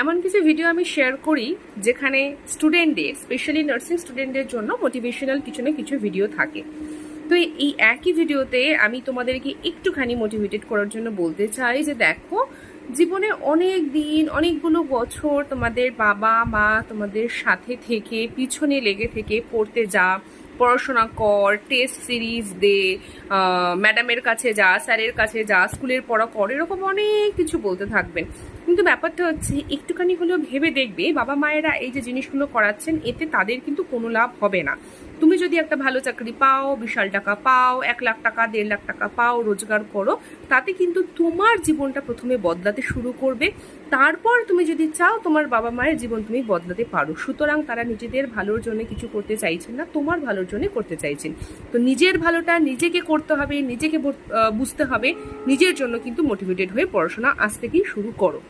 এমন কিছু ভিডিও আমি শেয়ার করি যেখানে স্টুডেন্টদের স্পেশালি নার্সিং স্টুডেন্টদের জন্য মোটিভেশনাল কিছু না কিছু ভিডিও থাকে। তো এই একই ভিডিওতে আমি তোমাদেরকে একটুখানি মোটিভেটেড করার জন্য বলতে চাই যে দেখো, জীবনে অনেক দিন, অনেকগুলো বছর তোমাদের বাবা মা তোমাদের সাথে থেকে, পিছনে লেগে থেকে পড়তে যা, পড়াশোনা কর টেস্ট সিরিজ দে ম্যাডামের কাছে যা স্যারের কাছে যা স্কুলের পড়া কর, এরকম অনেক কিছু বলতে থাকবেন। কিন্তু ব্যাপারটা হচ্ছে, একটুখানি হলেও ভেবে দেখবে বাবা মায়েরা এই যে জিনিসগুলো করাচ্ছেন, এতে তাদের কিন্তু কোনো লাভ হবে না। তুমি যদি একটা ভালো চাকরি পাও, বিশাল টাকা পাও, এক লাখ টাকা, দেড় লাখ টাকা পাও, রোজগার করো, তাতে কিন্তু তোমার জীবনটা প্রথমে বদলাতে শুরু করবে। তারপর তুমি যদি চাও, তোমার বাবা মায়ের জীবন তুমি বদলাতে পারো। সুতরাং তারা নিজেদের ভালোর জন্য কিছু করতে চাইছেন না, তোমার ভালোর জন্য করতে চাইছেন। তো নিজের ভালোটা নিজেকে করতে হবে, নিজেকে বুঝতে হবে, নিজের জন্য কিন্তু মোটিভেটেড হয়ে পড়াশোনা আজ থেকেই শুরু করো।